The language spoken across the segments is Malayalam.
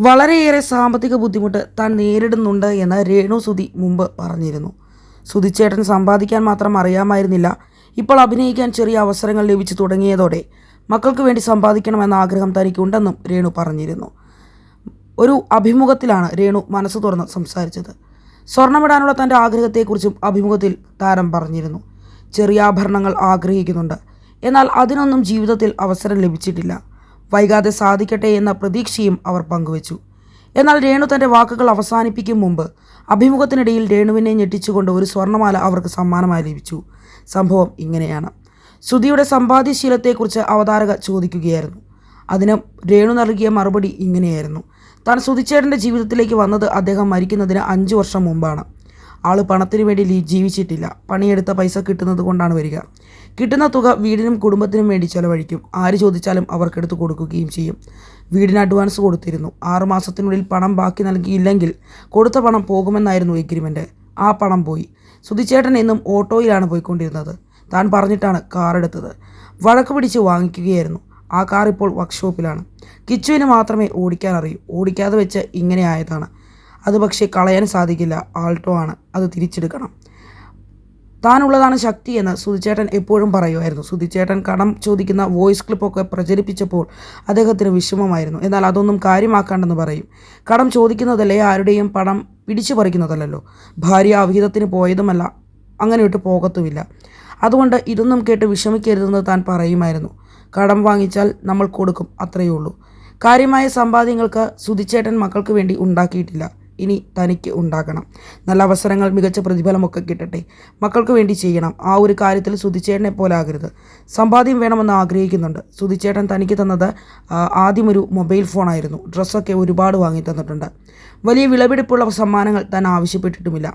വളരെയേറെ സാമ്പത്തിക ബുദ്ധിമുട്ട് താൻ നേരിടുന്നുണ്ട് എന്ന് രേണു സുധി മുമ്പ് പറഞ്ഞിരുന്നു. സുധിച്ചേട്ടൻ സമ്പാദിക്കാൻ മാത്രം അറിയാമായിരുന്നില്ല. ഇപ്പോൾ അഭിനയിക്കാൻ ചെറിയ അവസരങ്ങൾ ലഭിച്ചു തുടങ്ങിയതോടെ മക്കൾക്ക് വേണ്ടി സമ്പാദിക്കണമെന്ന ആഗ്രഹം തനിക്കുണ്ടെന്നും രേണു പറഞ്ഞിരുന്നു. ഒരു അഭിമുഖത്തിലാണ് രേണു മനസ്സ് തുറന്ന് സംസാരിച്ചത്. സ്വർണമിടാനുള്ള തന്റെ ആഗ്രഹത്തെക്കുറിച്ചും അഭിമുഖത്തിൽ താരം പറഞ്ഞിരുന്നു. ചെറിയ ആഭരണങ്ങൾ ആഗ്രഹിക്കുന്നുണ്ട്. എന്നാൽ അതിനൊന്നും ജീവിതത്തിൽ അവസരം ലഭിച്ചിട്ടില്ല. വൈകാതെ സാധിക്കട്ടെ എന്ന പ്രതീക്ഷയും അവർ പങ്കുവച്ചു. എന്നാൽ രേണു തന്റെ വാക്കുകൾ അവസാനിപ്പിക്കും മുമ്പ് അഭിമുഖത്തിനിടയിൽ രേണുവിനെ ഞെട്ടിച്ചുകൊണ്ട് ഒരു സ്വർണമാല അവർക്ക് സമ്മാനമായി ലഭിച്ചു സംഭവം ഇങ്ങനെയാണ്. ശ്രുതിയുടെ സമ്പാദ്യശീലത്തെക്കുറിച്ച് അവതാരക ചോദിക്കുകയായിരുന്നു. അതിന് രേണു നൽകിയ മറുപടി ഇങ്ങനെയായിരുന്നു. താൻ സുധിച്ചേട്ടന്റെ ജീവിതത്തിലേക്ക് വന്നത് അദ്ദേഹം മരിക്കുന്നതിന് അഞ്ച് വർഷം മുമ്പാണ്. ആൾ പണത്തിന് വേണ്ടി ജീവിച്ചിട്ടില്ല. പണിയെടുത്ത പൈസ കിട്ടുന്നത് കൊണ്ടാണ് വരിക. കിട്ടുന്ന തുക വീടിനും കുടുംബത്തിനും വേണ്ടി ചെലവഴിക്കും. ആര് ചോദിച്ചാലും അവർക്കെടുത്ത് കൊടുക്കുകയും ചെയ്യും. വീടിന് അഡ്വാൻസ് കൊടുത്തിരുന്നു. ആറു മാസത്തിനുള്ളിൽ പണം ബാക്കി നൽകിയില്ലെങ്കിൽ കൊടുത്ത പണം പോകുമെന്നായിരുന്നു എഗ്രിമെന്റ് ആ പണം പോയി. സുധിച്ചേട്ടൻ എന്നും ഓട്ടോയിലാണ് പോയിക്കൊണ്ടിരുന്നത്. താൻ പറഞ്ഞിട്ടാണ് കാർ എടുത്തത്. വഴക്ക് പിടിച്ച് വാങ്ങിക്കുകയായിരുന്നു. ആ കാർ ഇപ്പോൾ വർക്ക്ഷോപ്പിലാണ് കിച്ചുവിന് മാത്രമേ ഓടിക്കാൻ അറിയൂ. ഓടിക്കാതെ വെച്ച് ഇങ്ങനെ ആയതാണ്. അത് പക്ഷേ കളയാൻ സാധിക്കില്ല. ആൾട്ടോ ആണ്. അത് തിരിച്ചെടുക്കണം. താനുള്ളതാണ് ശക്തി എന്ന് സുധിച്ചേട്ടൻ എപ്പോഴും പറയുമായിരുന്നു. സുധിച്ചേട്ടൻ കടം ചോദിക്കുന്ന വോയിസ് ക്ലിപ്പൊക്കെ പ്രചരിപ്പിച്ചപ്പോൾ അദ്ദേഹത്തിന് വിഷമമായിരുന്നു. എന്നാൽ അതൊന്നും കാര്യമാക്കാണ്ടെന്ന് പറയും. കടം ചോദിക്കുന്നതല്ലേ ആരുടെയും പണം പിടിച്ചു പറിക്കുന്നതല്ലല്ലോ. ഭാര്യ അവിഹിതത്തിന് പോയതുമല്ല അങ്ങനെ ഇട്ട് പോകത്തുമില്ല. അതുകൊണ്ട് ഇതൊന്നും കേട്ട് വിഷമിക്കരുതെന്ന് താൻ പറയുമായിരുന്നു. കടം വാങ്ങിച്ചാൽ നമ്മൾ കൊടുക്കും അത്രയേ ഉള്ളൂ. കാര്യമായ സമ്പാദ്യങ്ങൾക്ക് സുധിച്ചേട്ടൻ മക്കൾക്ക് വേണ്ടി ഉണ്ടാക്കിയിട്ടില്ല. ഇനി തനിക്ക് ഉണ്ടാക്കണം നല്ല അവസരങ്ങൾ മികച്ച പ്രതിഫലമൊക്കെ കിട്ടട്ടെ. മക്കൾക്ക് വേണ്ടി ചെയ്യണം. ആ ഒരു കാര്യത്തിൽ സുധിച്ചേട്ടനെ പോലെ ആകരുത്. സമ്പാദ്യം വേണമെന്ന് ആഗ്രഹിക്കുന്നുണ്ട്. സുധിച്ചേട്ടൻ തനിക്ക് തന്നത് ആദ്യം ഒരു മൊബൈൽ ഫോണായിരുന്നു. ഡ്രസ്സൊക്കെ ഒരുപാട് വാങ്ങി തന്നിട്ടുണ്ട്. വലിയ വിളവെടുപ്പുള്ള സമ്മാനങ്ങൾ താൻ ആവശ്യപ്പെട്ടിട്ടുമില്ല.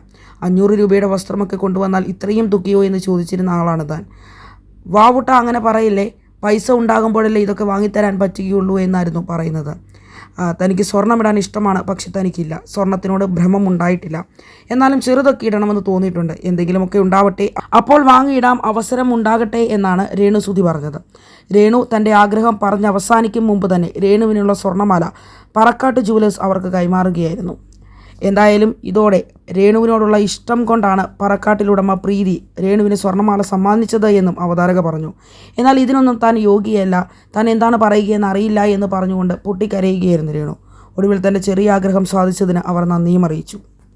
അഞ്ഞൂറ് രൂപയുടെ വസ്ത്രമൊക്കെ കൊണ്ടുവന്നാൽ ഇത്രയും തുകയോ എന്ന് ചോദിച്ചിരുന്ന ആളാണ് താൻ. വാവുട്ട അങ്ങനെ പറയില്ലേ? പൈസ ഉണ്ടാകുമ്പോഴല്ലേ ഇതൊക്കെ വാങ്ങിത്തരാൻ പറ്റുകയുള്ളൂ എന്നായിരുന്നു പറയുന്നത്. തനിക്ക് സ്വർണമിടാൻ ഇഷ്ടമാണ് പക്ഷെ തനിക്കില്ല. സ്വർണത്തിനോട് ഭ്രമം ഉണ്ടായിട്ടില്ല എന്നാലും ചെറുതൊക്കെ ഇടണമെന്ന് തോന്നിയിട്ടുണ്ട്. എന്തെങ്കിലുമൊക്കെ ഉണ്ടാവട്ടെ. അപ്പോൾ വാങ്ങിയിടാം അവസരം ഉണ്ടാകട്ടെ എന്നാണ് രേണു സുധി പറഞ്ഞത്. രേണു തന്റെ ആഗ്രഹം പറഞ്ഞ് അവസാനിക്കും മുമ്പ് തന്നെ രേണുവിനുള്ള സ്വർണമാല പറക്കാട്ട് ജുവലേഴ്സ് അവർക്ക് കൈമാറുകയായിരുന്നു. എന്തായാലും ഇതോടെ രേണുവിനോടുള്ള ഇഷ്ടം കൊണ്ടാണ് പറക്കാട്ടിലുടമ പ്രീതി രേണുവിന് സ്വർണമാല സമ്മാനിച്ചത് എന്നും അവതാരക പറഞ്ഞു. എന്നാൽ ഇതിനൊന്നും താൻ യോഗ്യയല്ല. താൻ എന്താണ് പറയുകയെന്ന് അറിയില്ല എന്ന് പറഞ്ഞുകൊണ്ട് പൊട്ടിക്കരയുകയായിരുന്നു രേണു. ഒടുവിൽ തന്റെ ചെറിയ ആഗ്രഹം സാധിച്ചതിന് അവർ നന്ദിയും അറിയിച്ചു.